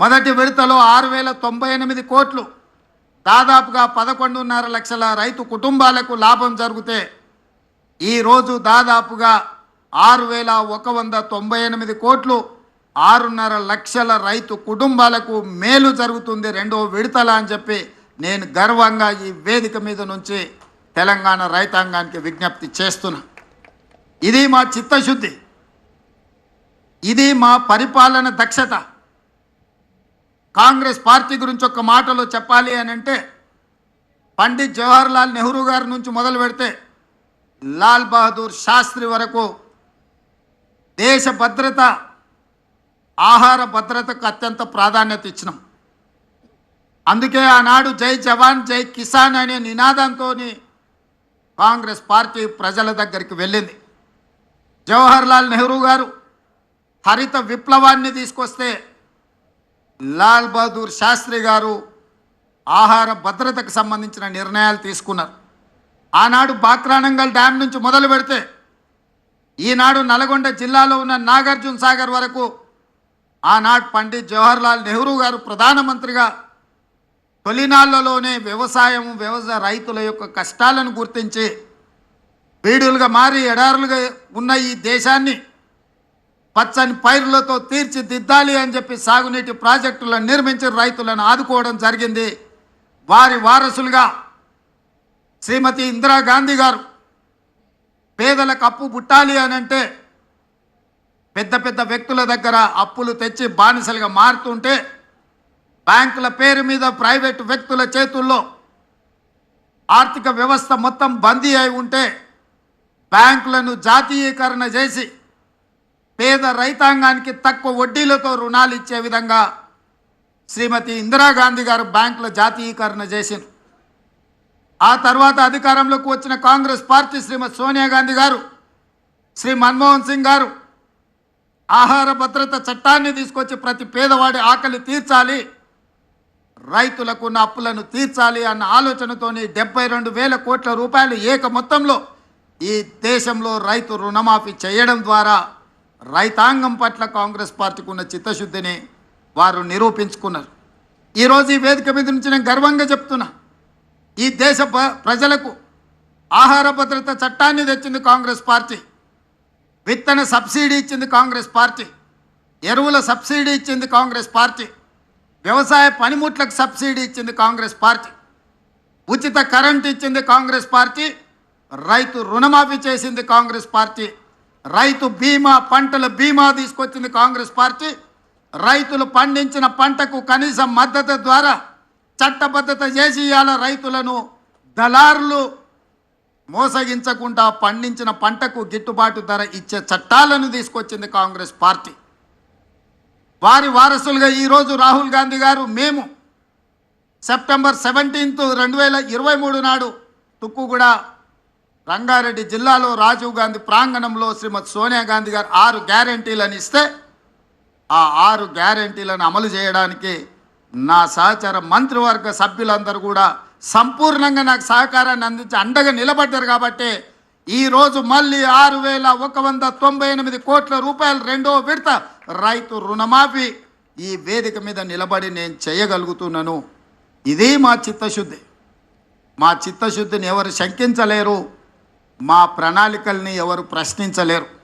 మొదటి విడతలో ఆరు వేల తొంభై ఎనిమిది కోట్లు. దాదాపుగా పదకొండున్నర లక్షల రైతు కుటుంబాలకు లాభం జరిగితే ఈరోజు దాదాపుగా ఆరు వేల ఒక వంద తొంభై ఎనిమిది కోట్లు ఆరున్నర లక్షల రైతు కుటుంబాలకు మేలు జరుగుతుంది రెండో విడతల అని చెప్పి నేను గర్వంగా ఈ వేదిక మీద నుంచి తెలంగాణ రైతాంగానికి విజ్ఞప్తి చేస్తున్నా. ఇది మా చిత్తశుద్ధి. ఇది మా పరిపాలన దక్షత. కాంగ్రెస్ పార్టీ గురించి ఒక మాటలో చెప్పాలి అని అంటే పండిత్ జవహర్లాల్ నెహ్రూ గారి నుంచి మొదలు పెడితే లాల్ బహదూర్ శాస్త్రి వరకు దేశ భద్రత ఆహార భద్రతకు అత్యంత ప్రాధాన్యత ఇచ్చినాం. అందుకే ఆనాడు జై జవాన్ జై కిసాన్ అనే నినాదంతో కాంగ్రెస్ పార్టీ ప్రజల దగ్గరికి వెళ్ళింది. జవహర్లాల్ నెహ్రూ గారు హరిత విప్లవాన్ని తీసుకొస్తే లాల్ బహదూర్ శాస్త్రి గారు ఆహార భద్రతకు సంబంధించిన నిర్ణయాలు తీసుకున్నారు. ఆనాడు బాక్రానంగల్ డ్యామ్ నుంచి మొదలు పెడితే ఈనాడు నల్గొండ జిల్లాలో ఉన్న నాగార్జున సాగర్ వరకు ఆనాడు పండిత్ జవహర్లాల్ నెహ్రూ గారు ప్రధానమంత్రిగా తొలినాళ్ళలోనే వ్యవసాయం వ్యవసాయ రైతుల యొక్క కష్టాలను గుర్తించి బీడులుగా మారి ఎడారులుగా ఉన్న ఈ దేశాన్ని పచ్చని పైరులతో తీర్చిదిద్దాలి అని చెప్పి సాగునీటి ప్రాజెక్టులను నిర్మించి రైతులను ఆదుకోవడం జరిగింది. వారి వారసులుగా శ్రీమతి ఇందిరాగాంధీ గారు పేదలకు అప్పు పుట్టాలి అని అంటే పెద్ద పెద్ద వ్యక్తుల దగ్గర అప్పులు తెచ్చి బానిసలుగా మారుతుంటే బ్యాంకుల పేరు మీద ప్రైవేటు వ్యక్తుల చేతుల్లో ఆర్థిక వ్యవస్థ మొత్తం బందీ అయి ఉంటే బ్యాంకులను జాతీయీకరణ చేసి పేద రైతాంగానికి తక్కువ వడ్డీలతో రుణాలు ఇచ్చే విధంగా శ్రీమతి ఇందిరాగాంధీ గారు బ్యాంకుల జాతీయీకరణ చేసింది ఆ తర్వాత అధికారంలోకి వచ్చిన కాంగ్రెస్ పార్టీ శ్రీమతి సోనియా గాంధీ గారు శ్రీ మన్మోహన్ సింగ్ గారు ఆహార భద్రత చట్టాన్ని తీసుకొచ్చి ప్రతి పేదవాడి ఆకలి తీర్చాలి రైతులకు ఉన్న అప్పులను తీర్చాలి అన్న ఆలోచనతోని డెబ్బై రెండు వేల కోట్ల రూపాయలు ఏక మొత్తంలో ఈ దేశంలో రైతు రుణమాఫీ చేయడం ద్వారా రైతాంగం పట్ల కాంగ్రెస్ పార్టీకి ఉన్న చిత్తశుద్ధిని వారు నిరూపించుకున్నారు. ఈరోజు ఈ వేదిక మీద నుంచి నేను గర్వంగా చెప్తున్నా. ఈ దేశ ప్రజలకు ఆహార భద్రత చట్టాన్ని తెచ్చింది కాంగ్రెస్ పార్టీ. విత్తన సబ్సిడీ ఇచ్చింది కాంగ్రెస్ పార్టీ. ఎరువుల సబ్సిడీ ఇచ్చింది కాంగ్రెస్ పార్టీ. వ్యవసాయ పనిముట్లకు సబ్సిడీ ఇచ్చింది కాంగ్రెస్ పార్టీ. ఉచిత కరెంట్ ఇచ్చింది కాంగ్రెస్ పార్టీ. రైతు రుణమాఫీ చేసింది కాంగ్రెస్ పార్టీ. రైతు బీమా పంటల బీమా తీసుకొచ్చింది కాంగ్రెస్ పార్టీ. రైతులు పండించిన పంటకు కనీస మద్దతు ద్వారా చట్టబద్ధత చేసి ఇవాళ రైతులను దళారులు మోసగించకుండా పండించిన పంటకు గిట్టుబాటు ధర ఇచ్చే చట్టాలను తీసుకొచ్చింది కాంగ్రెస్ పార్టీ. వారి వారసులుగా ఈరోజు రాహుల్ గాంధీ గారు మేము సెప్టెంబర్ సెవెంటీన్త్ రెండు వేల ఇరవై మూడు నాడు తుక్కుగూడ రంగారెడ్డి జిల్లాలో రాజీవ్ గాంధీ ప్రాంగణంలో శ్రీమతి సోనియా గాంధీ గారు ఆరు గ్యారంటీలను ఇస్తే ఆ ఆరు గ్యారంటీలను అమలు చేయడానికి నా సహచార మంత్రివర్గ సభ్యులందరూ కూడా సంపూర్ణంగా నాకు సహకారాన్ని అందించి అండగా నిలబడ్డారు కాబట్టి ఈరోజు మళ్ళీ ఆరు వేల ఒక వంద తొంభై ఎనిమిది కోట్ల రూపాయలు రెండో విడత రైతు రుణమాఫీ ఈ వేదిక మీద నిలబడి నేను చేయగలుగుతున్నాను. ఇది మా చిత్తశుద్ధి. మా చిత్తశుద్ధిని ఎవరు శంకించలేరు. మా ప్రణాళికల్ని ఎవరు ప్రశ్నించలేరు.